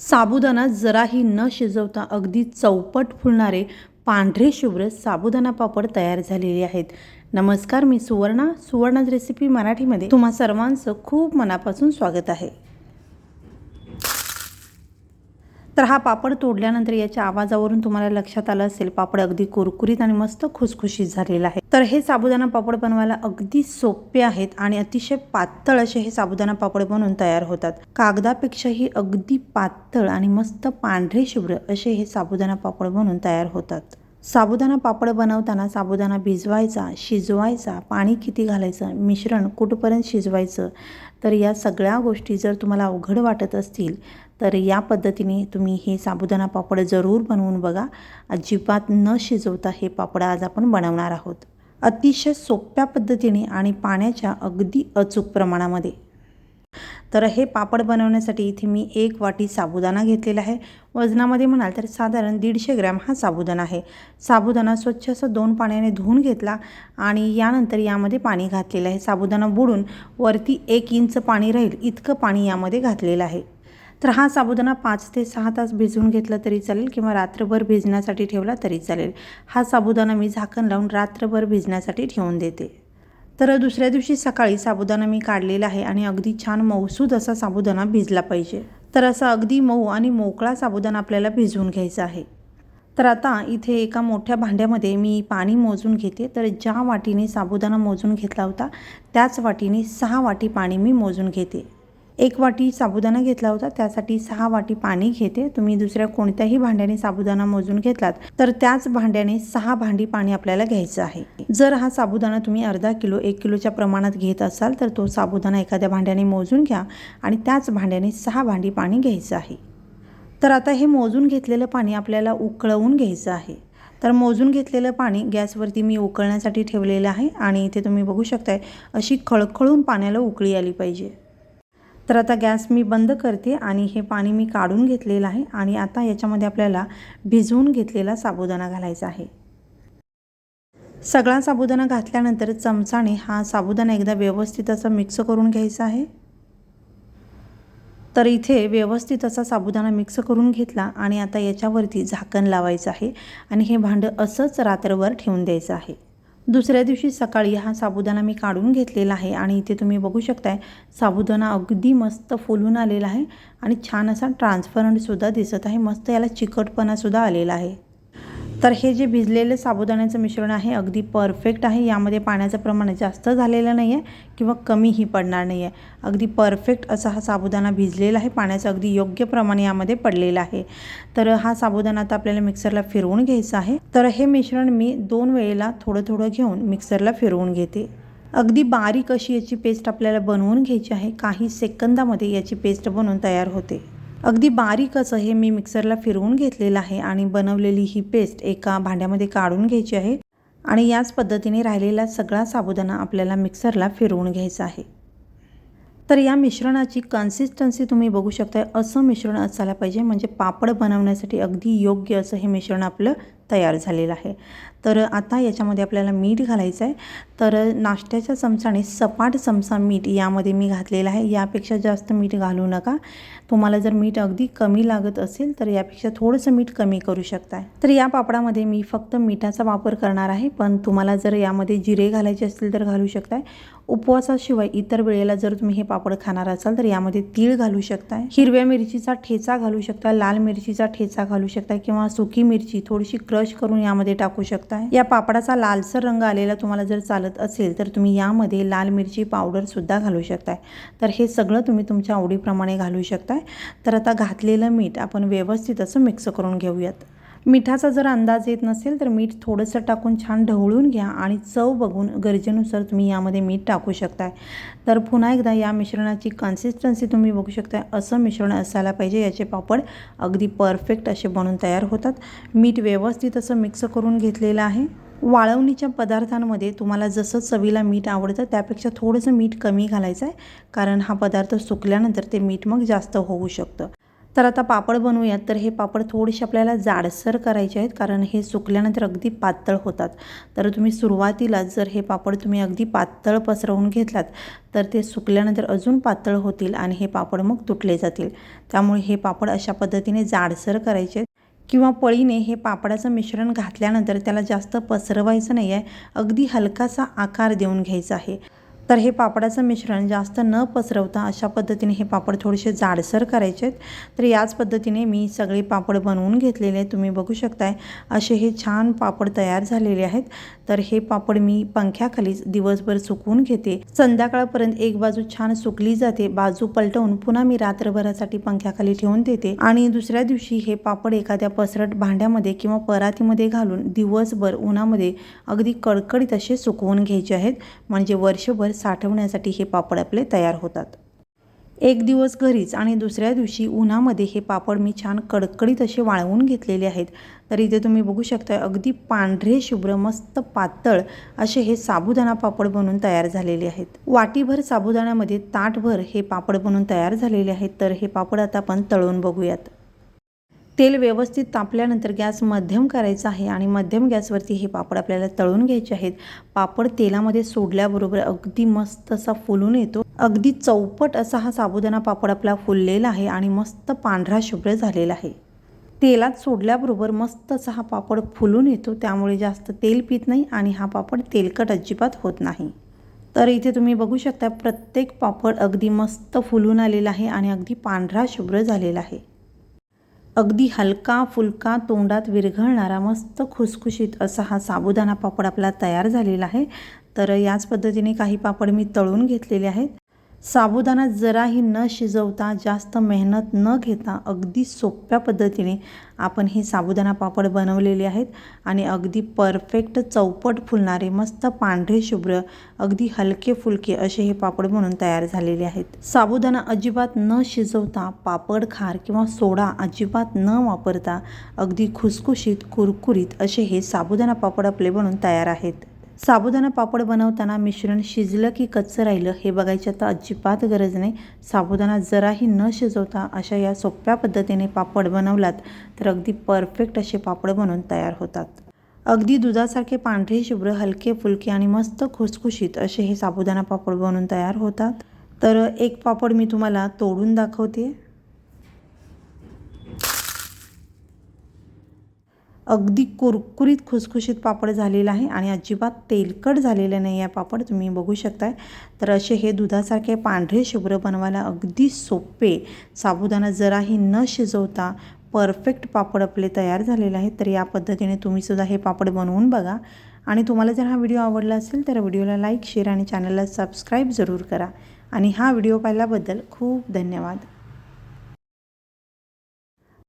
साबुदाणा जराही न शिजवता अगदी चौपट फुलणारे पांढरे शुभ्र साबुदाणा पापड तयार झालेले आहेत. नमस्कार मी सुवर्णा. सुवर्णाज रेसिपी मराठीमध्ये तुम्हा सर्वांचं खूप मनापासून स्वागत आहे. तर हा पापड तोडल्यानंतर याच्या आवाजावरून तुम्हाला लक्षात आलं असेल पापड अगदी कुरकुरीत आणि मस्त खुसखुशीत झालेला आहे. तर हे साबुदाणा पापड बनवायला अगदी सोपे आहेत आणि अतिशय पातळ असे हे साबुदाणा पापड बनवून तयार होतात. कागदापेक्षाही अगदी पातळ आणि मस्त पांढरे शुभ्र असे हे साबुदाणा पापड बनवून तयार होतात. साबुदाणा पापड बनवताना साबुदाणा भिजवायचा शिजवायचा पाणी किती घालायचं मिश्रण कुठपर्यंत शिजवायचं तर या सगळ्या गोष्टी जर तुम्हाला अवघड वाटत असतील तर या पद्धतीने तुम्ही हे साबुदाणा पापड जरूर बनवून बघा. अजिबात न शिजवता हे पापड आज आपण बनवणार आहोत. अतिशय सोप्या पद्धतीने आणि पाण्याच्या अगदी अचूक प्रमाणामध्ये. तर हे पापड बनवण्यासाठी इथे मी एक वाटी साबुदाणा घेतलेला आहे. वजनामध्ये म्हणाल तर साधारण दीडशे ग्रॅम हा साबुदाणा आहे. साबुदाणा स्वच्छ असं दोन पाण्याने धुवून घेतला आणि यानंतर यामध्ये पाणी घातलेलं आहे. साबुदाणा बुडून वरती एक इंच पाणी राहील इतकं पाणी यामध्ये घातलेलं आहे. तर हा साबुदाणा पाच ते सहा तास भिजवून घेतला तरी चालेल किंवा रात्रभर भिजण्यासाठी ठेवला तरी चालेल. हा साबुदाणा मी झाकण लावून रात्रभर भिजण्यासाठी ठेवून देते. तर दुसऱ्या दिवशी सकाळी साबुदाणा मी काढलेला आहे आणि अगदी छान मऊसूद असा साबुदाणा भिजला पाहिजे. तर असा अगदी मऊ आणि मोकळा साबुदाणा आपल्याला भिजवून घ्यायचा आहे. तर आता इथे एका मोठ्या भांड्यामध्ये मी पाणी मोजून घेते. तर ज्या वाटीने साबुदाणा मोजून घेतला होता त्याच वाटीने सहा वाटी पाणी मी मोजून घेते. एक वाटी साबुदाणा घेतला होता. त्यासाठी सहा वाटी पाणी घेते. तुम्ही दुसऱ्या कोणत्याही भांड्याने साबुदाणा मोजून घेतलात तर त्याच भांड्याने सहा भांडी पाणी आपल्याला घ्यायचं आहे. जर हा साबुदाणा तुम्ही अर्धा किलो एक किलोच्या प्रमाणात घेत असाल तर तो साबुदाणा एखाद्या भांड्याने मोजून घ्या आणि त्याच भांड्याने सहा भांडी पाणी घ्यायचं आहे. तर आता हे मोजून घेतलेलं पाणी आपल्याला उकळवून घ्यायचं आहे. तर मोजून घेतलेलं पाणी गॅसवरती मी उकळण्यासाठी ठेवलेलं आहे आणि इथे तुम्ही बघू शकताय अशी खळखळून पाण्याला उकळी आली पाहिजे. तर आता गॅस मी बंद करते आणि हे पाणी मी काढून घेतलेलं आहे आणि आता याच्यामध्ये आपल्याला भिजवून घेतलेला साबुदाणा घालायचा आहे. सगळा साबुदाणा घातल्यानंतर चमचाने हा साबुदाणा एकदा व्यवस्थित असं मिक्स करून घ्यायचा आहे. तर इथे व्यवस्थित असा साबुदाणा मिक्स करून घेतला आणि आता याच्यावरती झाकण लावायचं आहे आणि हे भांडं असंच रात्रभर ठेवून द्यायचं आहे. दुसऱ्या दिवशी सकाळी हा साबुदाणा मी काढून घेतलेला आहे आणि इथे तुम्ही बघू शकताय साबुदाणा अगदी मस्त फुलून आलेला आहे आणि छान असा ट्रान्सपरंटसुद्धा दिसत आहे. मस्त याला चिकटपणासुद्धा आलेला आहे. तर हे जे भिजलेलं साबुदाण्याचं मिश्रण आहे अगदी परफेक्ट आहे. यामध्ये पाण्याचं प्रमाण जास्त झालेलं नाही आहे किंवा कमीही पडणार नाही आहे अगदी परफेक्ट असा हा साबुदाणा भिजलेला आहे. पाण्याचं अगदी योग्य प्रमाणे यामध्ये पडलेलं आहे. तर हा साबुदाणा आता आपल्याला मिक्सरला फिरवून घ्यायचा आहे. तर हे मिश्रण मी दोन वेळेला थोडं थोडं घेऊन मिक्सरला फिरवून घेते. अगदी बारीक अशी याची पेस्ट आपल्याला बनवून घ्यायची आहे. काही सेकंदामध्ये याची पेस्ट बनवून तयार होते. अगदी बारीक असं हे मी मिक्सरला फिरवून घेतलेलं आहे आणि बनवलेली ही पेस्ट एका भांड्यामध्ये काढून घ्यायची आहे आणि याच पद्धतीने राहिलेला सगळा साबुदाणा आपल्याला मिक्सरला फिरवून घ्यायचा आहे. तर या मिश्रणाची कन्सिस्टन्सी तुम्ही बघू शकताय असं मिश्रण असायला पाहिजे म्हणजे पापड बनवण्यासाठी अगदी योग्य असं हे मिश्रण आपलं तयार झालेला आहे. तर आता याच्यामध्ये आपल्याला मीठ घालायचं आहे. तर नाश्त्याच्या चमचाने सपाट चमचा मीठ यामध्ये मी घातलेला आहे. यापेक्षा जास्त मीठ घालू नका. तुम्हाला जर मीठ अगदी कमी लागत असेल तर यापेक्षा थोडंसं मीठ कमी करू शकताय तर या पापडामध्ये मी फक्त मिठाचा वापर करणार आहे. पण तुम्हाला जर यामध्ये जिरे घालायचे असतील तर घालू शकताय. उपवासाशिवाय इतर वेळेला जर तुम्ही हे पापड खाणार असाल तर यामध्ये तीळ घालू शकताय. हिरव्या मिरचीचा ठेचा घालू शकता लाल मिरचीचा ठेचा घालू शकता किंवा सुकी मिरची थोडीशी क्रश करून यामध्ये टाकू शकताय. या पापडाचा लालसर रंग आलेला तुम्हाला जर चालत असेल तर तुम्ही यामध्ये लाल मिरची पावडर सुद्धा घालू शकताय. तर हे सगळं तुम्ही तुमच्या आवडीप्रमाणे घालू शकताय. तर आता घातलेलं मीठ आपण व्यवस्थित असं मिक्स करून घेऊयात. मिठाचा जर अंदाज येत नसेल तर मीठ थोडंसं टाकून छान ढवळून घ्या आणि चव बघून गरजेनुसार तुम्ही यामध्ये मीठ टाकू शकताय. तर पुन्हा एकदा या मिश्रणाची कन्सिस्टन्सी तुम्ही बघू शकताय. असं मिश्रण असायला पाहिजे याचे पापड अगदी परफेक्ट असे बनून तयार होतात. मीठ व्यवस्थित असं मिक्स करून घेतलेलं आहे. वाळवणीच्या पदार्थांमध्ये तुम्हाला जसं चवीला मीठ आवडतं त्यापेक्षा थोडंसं मीठ कमी घालायचं आहे कारण हा पदार्थ सुकल्यानंतर ते मीठ मग जास्त होऊ शकतं. तर आता पापड बनवूयात. तर हे पापड थोडेसे आपल्याला जाडसर करायचे आहेत कारण हे सुकल्यानंतर अगदी पातळ होतात. तर तुम्ही सुरुवातीला जर हे पापड तुम्ही अगदी पातळ पसरवून घेतलात तर ते सुकल्यानंतर अजून पातळ होतील आणि हे पापड मग तुटले जातील. त्यामुळे हे पापड अशा पद्धतीने जाडसर करायचे आहेत. किंवा पळीने हे पापडाचं मिश्रण घातल्यानंतर त्याला जास्त पसरवायचं नाही आहे अगदी हलकासा आकार देऊन घ्यायचा आहे. तर हे पापडाचं मिश्रण जास्त न पसरवता अशा पद्धतीने हे पापड थोडेसे जाडसर करायचे आहेत. तर याच पद्धतीने मी सगळे पापड बनवून घेतलेले आहेत. तुम्ही बघू शकताय असे हे छान पापड तयार झालेले आहेत. तर हे पापड मी पंख्याखालीच दिवसभर सुकवून घेते. संध्याकाळपर्यंत एक बाजू छान सुकली जाते. बाजू पलटवून पुन्हा मी रात्रभरासाठी पंख्याखाली ठेवून देते. आणि दुसऱ्या दिवशी हे पापड एखाद्या पसरट भांड्यामध्ये किंवा परातीमध्ये घालून दिवसभर उन्हामध्ये अगदी कडकडीत असे सुकवून घ्यायचे आहेत. म्हणजे वर्षभर साठवण्यासाठी हे पापड आपले तयार होतात. एक दिवस घरीच आणि दुसऱ्या दिवशी उन्हामध्ये हे पापड मी छान कडकडीत असे वाळवून घेतलेले आहेत. तर इथे तुम्ही बघू शकता अगदी पांढरे शुभ्र मस्त पातळ असे हे साबुदाणा पापड बनून तयार झालेले आहेत. वाटीभर साबुदाण्यामध्ये ताटभर हे पापड बनून तयार झालेले आहेत. तर हे पापड आता आपण तळून बघूयात. तेल व्यवस्थित तापल्यानंतर गॅस मध्यम करायचा आहे आणि मध्यम गॅसवरती हे पापड आपल्याला तळून घ्यायचे आहेत. पापड तेलामध्ये सोडल्याबरोबर अगदी मस्त असा फुलून येतो. अगदी चौपट असा हा साबुदाणा पापड आपला फुललेला आहे आणि मस्त पांढरा शुभ्र झालेला आहे. तेलात सोडल्याबरोबर मस्त असा हा पापड फुलून येतो. त्यामुळे जास्त तेल पित नाही आणि हा पापड तेलकट अजिबात होत नाही. तर इथे तुम्ही बघू शकता प्रत्येक पापड अगदी मस्त फुलून आलेला आहे आणि अगदी पांढरा शुभ्र झालेला आहे. अगदी हलका फुलका तोंडात विरघळणारा मस्त खुसखुशीत असा हा साबुदाणा पापड आपला तयार झालेला आहे. तर याच पद्धतीने काही पापड मी तळून घेतलेले आहेत. साबुदाणा जराही न शिजवता जास्त मेहनत न घेता अगदी सोप्या पद्धतीने आपण हे साबुदाणा पापड बनवलेले आहेत आणि अगदी परफेक्ट चौपट फुलणारे मस्त पांढरे शुभ्र अगदी हलके फुलके असे हे पापड म्हणून तयार झालेले आहेत. साबुदाणा अजिबात न शिजवता पापड खार किंवा सोडा अजिबात न वापरता अगदी खुसखुशीत कुरकुरीत असे हे साबुदाणा पापड आपले बनून तयार आहेत. साबुदाणा पापड बनवताना मिश्रण शिजलं की कच्चं राहिलं हे बघायची आता अजिबात गरज नाही. साबुदाणा जराही न शिजवता अशा या सोप्या पद्धतीने पापड बनवलात तर अगदी परफेक्ट असे पापड बनवून तयार होतात. अगदी दुधासारखे पांढरे शुभ्र हलके फुलके आणि मस्त खुसखुशीत असे हे साबुदाणा पापड बनवून तयार होतात. तर एक पापड मी तुम्हाला तोडून दाखवते. अगदी कुरकुरीत खुसखुशीत पापड झालेला आहे आणि अजिबात तेलकट झालेलं नाही आहे पापड तुम्ही बघू शकताय. तर असे हे दुधासारखे पांढरे शुभ्र बनवायला अगदी सोपे. साबुदाणा जराही न शिजवता परफेक्ट पापड आपले तयार झालेले आहेत. तर या पद्धतीने तुम्हीसुद्धा हे पापड बनवून बघा. आणि तुम्हाला जर हा व्हिडिओ आवडला असेल तर व्हिडिओला लाईक शेअर आणि चॅनलला सबस्क्राईब जरूर करा. आणि हा व्हिडिओ पाहिल्याबद्दल खूप धन्यवाद.